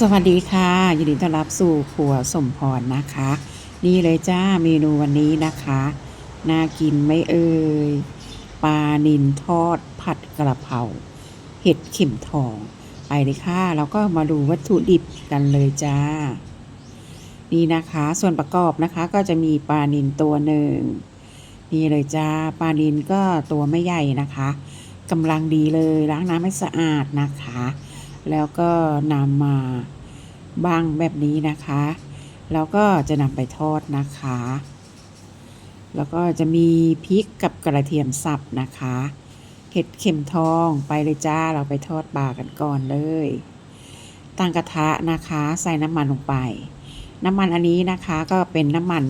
สวัสดีค่ะยินดีต้อนรับสู่ครัวสมพรนะคะ นี่เลยจ้าเมนูวันนี้นะคะน่ากินไม่เอ่ยปลานินทอดผัดกระเพราเห็ดเข็มทองไปเลยค่ะแล้วก็มาดูวัตถุดิบกันเลยจ้า นี่นะคะ ส่วนประกอบนะคะก็จะมีปลานินตัวหนึ่งนี่เลยจ้าปลานินก็ตัวไม่ใหญ่นะคะกำลังดีเลยล้างน้ำให้สะอาดนะคะ แล้วก็นำมาบังแบบนี้นะคะ แล้วก็จะนำไปทอดนะคะ แล้วก็จะมีพริกกับกระเทียมสับนะคะเห็ดเข็มทองไปเลยจ้าเราไปทอดปลากันก่อนเลยตั้งกระทะนะคะใส่น้ำมันลงไป น้ำมันอันนี้นะคะก็เป็นน้ำมัน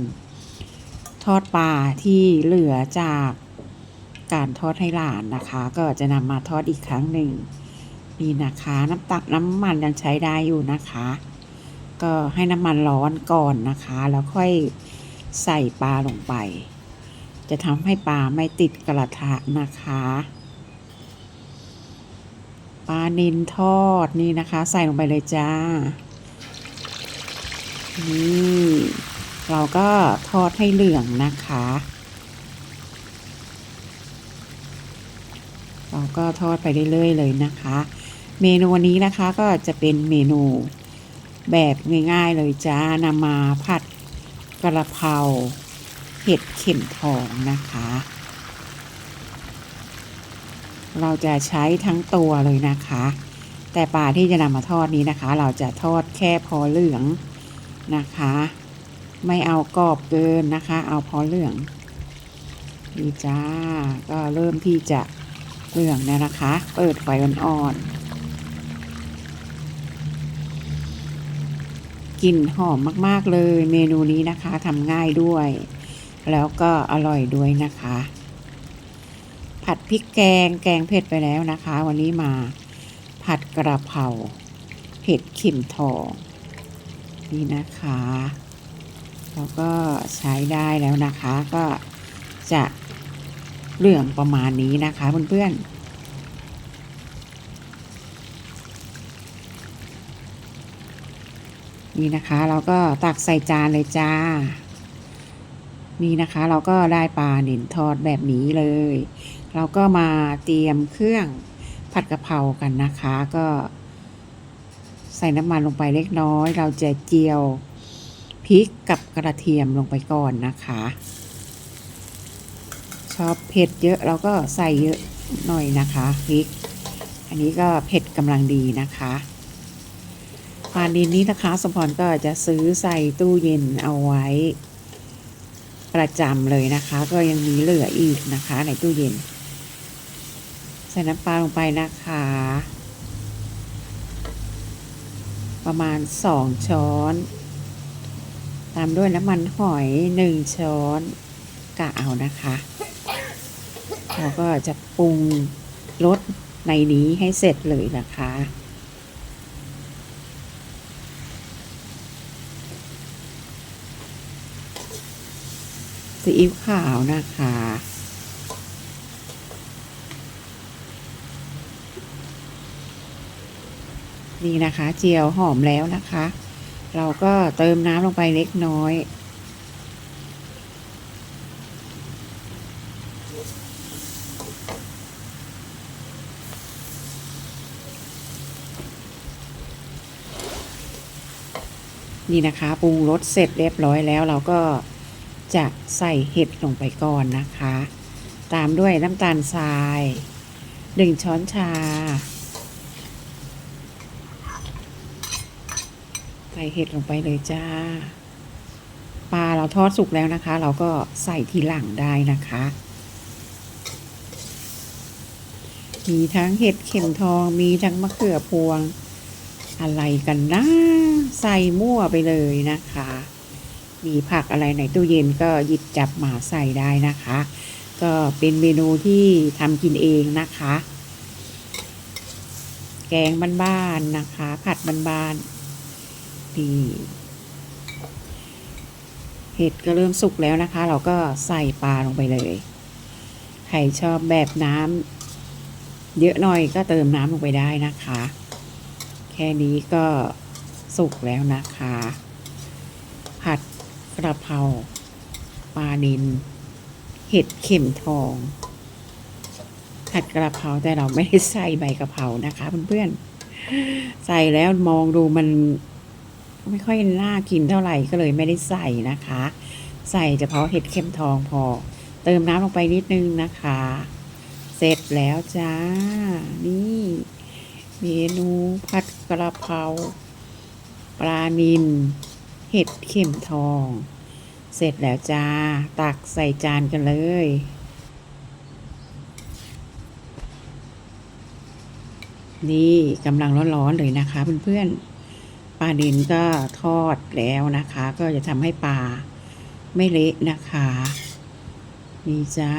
ทอดปลาที่เหลือจากการทอดให้หลานนะคะ ก็จะนำมาทอดอีกครั้งหนึ่ง นี่นะคะ น้ำตักน้ำมันยังใช้ได้อยู่นะคะ ก็ให้น้ำมันร้อนก่อนนะคะ แล้วค่อยใส่ปลาลงไป จะทำให้ปลาไม่ติดกระทะนะคะปลานินทอดนี่นะคะ ใส่ลงไปเลยจ้า นี่เราก็ทอดให้เหลืองนะคะ เราก็ทอดไปเรื่อยๆเลยนะคะ เมนูวันนี้นะคะก็จะเป็นเมนูแบบง่ายๆเลยจ้านำมาผัดกระเพราเห็ดเข็มทองนะคะ เราจะใช้ทั้งตัวเลยนะคะ แต่ปลาที่จะนำมาทอดนี้นะคะ เราจะทอดแค่พอเหลืองนะคะ ไม่เอากรอบเกินนะคะ เอาพอเหลืองนี่จ้าก็เริ่มที่จะเหลืองแล้วนะคะ เปิดไฟอ่อนๆ กลิ่นหอมมากๆเลย เมนูนี้นะคะทำง่ายด้วย แล้วก็อร่อยด้วยนะคะ ผัดพริกแกงแกงเผ็ดไปแล้วนะคะ วันนี้มาผัดกระเพราเห็ดข็มทองนี่นะคะแล้วก็ใช้ได้แล้วนะคะก็จะเหลืองประมาณนี้นะคะเพื่อนๆ นี่นะคะเราก็ตักใส่จานเลยจ้า นี่นะคะ เราก็ได้ปลาหนินทอดแบบนี้เลย เราก็มาเตรียมเครื่องผัดกะเพรากันนะคะ ก็ ใส่น้ำมันลงไปเล็กน้อย เราจะเจียวพริกกับกระเทียมลงไปก่อนนะคะ ชอบเผ็ดเยอะเราก็ใส่เยอะหน่อยนะคะพริก อันนี้ก็เผ็ดกำลังดีนะคะ ปลาดินนี้นะคะ สมพรก็จะซื้อใส่ตู้เย็นเอาไว้ ประจำเลยนะคะ ก็ยังมีเหลืออีกนะคะ ในตู้เย็น ใส่น้ำปลาลงไปนะคะ ประมาณสองช้อน ตามด้วยน้ำมันหอยหนึ่งช้อนกะเอานะคะเราก็จะปรุงรสในนี้ให้เสร็จเลยนะคะ ซีอิ๊วขาวนะคะ นี่นะคะเจียวหอมแล้วนะคะ เราก็เติมน้ำลงไปเล็กน้อยนี่นะคะปรุงรสเสร็จเรียบร้อยแล้วเราก็ จะใส่เห็ดลงไปก่อนนะคะ ตามด้วยน้ำตาลทรายหนึ่งช้อนชา ใส่เห็ดลงไปเลยจ้า ปลาเราทอดสุกแล้วนะคะ เราก็ใส่ทีหลังได้นะคะ มีทั้งเห็ดเข็มทอง มีทั้งมะเขือพวง อะไรกันนะ ใส่มั่วไปเลยนะคะ มีผักอะไรในตู้เย็นก็หยิบจับหมาใส่ได้นะคะ ก็เป็นเมนูที่ทำกินเองนะคะ แกงบ้านๆนะคะ ผัดบ้านๆดีเห็ดก็เริ่มสุกแล้วนะคะ เราก็ใส่ปลาลงไปเลยใครชอบแบบน้ำเยอะหน่อยก็เติมน้ำลงไปได้นะคะ แค่นี้ก็สุกแล้วนะคะ ผัด กระเพราปลานิน เห็ดเข็มทอง ผัดกระเพราแต่เราไม่ได้ใส่ใบกระเพรานะคะเพื่อนๆใส่แล้วมองดูมัน ไม่ค่อยน่ากินเท่าไหร่ก็เลยไม่ได้ใส่นะคะ ใส่เฉพาะเห็ดเข็มทองพอ เติมน้ำลงไปนิดนึงนะคะ เสร็จแล้วจ้า นี่เมนูผัดกระเพราปลานิล เห็ดเข็มทอง เสร็จแล้วจ้า ตักใส่จานกันเลย นี่กำลังร้อนๆเลยนะคะเพื่อนๆ ปลาดินก็ทอดแล้วนะคะ ก็จะทำให้ปลาไม่เละนะคะ นี่จ้า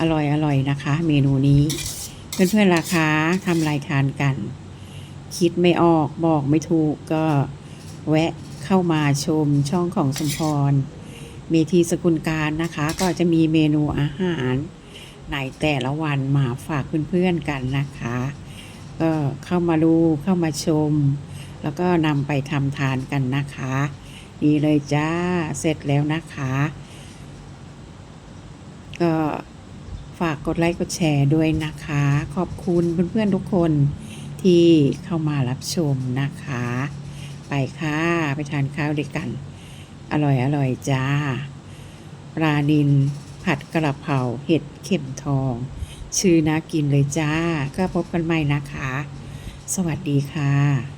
อร่อยอร่อยนะคะ เมนูนี้ เพื่อนๆราคาทำรายทานกัน คิดไม่ออกบอกไม่ถูกก็ แวะเข้ามาชมช่องของสมพร เมทีสกุลการนะคะ ก็จะมีเมนูอาหารในแต่ละวันมาฝากเพื่อนๆกันนะคะ ก็เข้ามาดูเข้ามาชม แล้วก็นำไปทำทานกันนะคะดีเลยจ้าเสร็จแล้วนะคะ ก็ฝากกดไลค์กดแชร์ด้วยนะคะ ขอบคุณเพื่อนๆทุกคนที่เข้ามารับชมนะคะ ไปค่ะ ไปทานข้าวด้วยกัน อร่อยอร่อยจ้า ปลาดินผัดกระเพราเห็ดเข็มทอง ชื่อน่ากินเลยจ้า ก็พบกันใหม่นะคะ สวัสดีค่ะ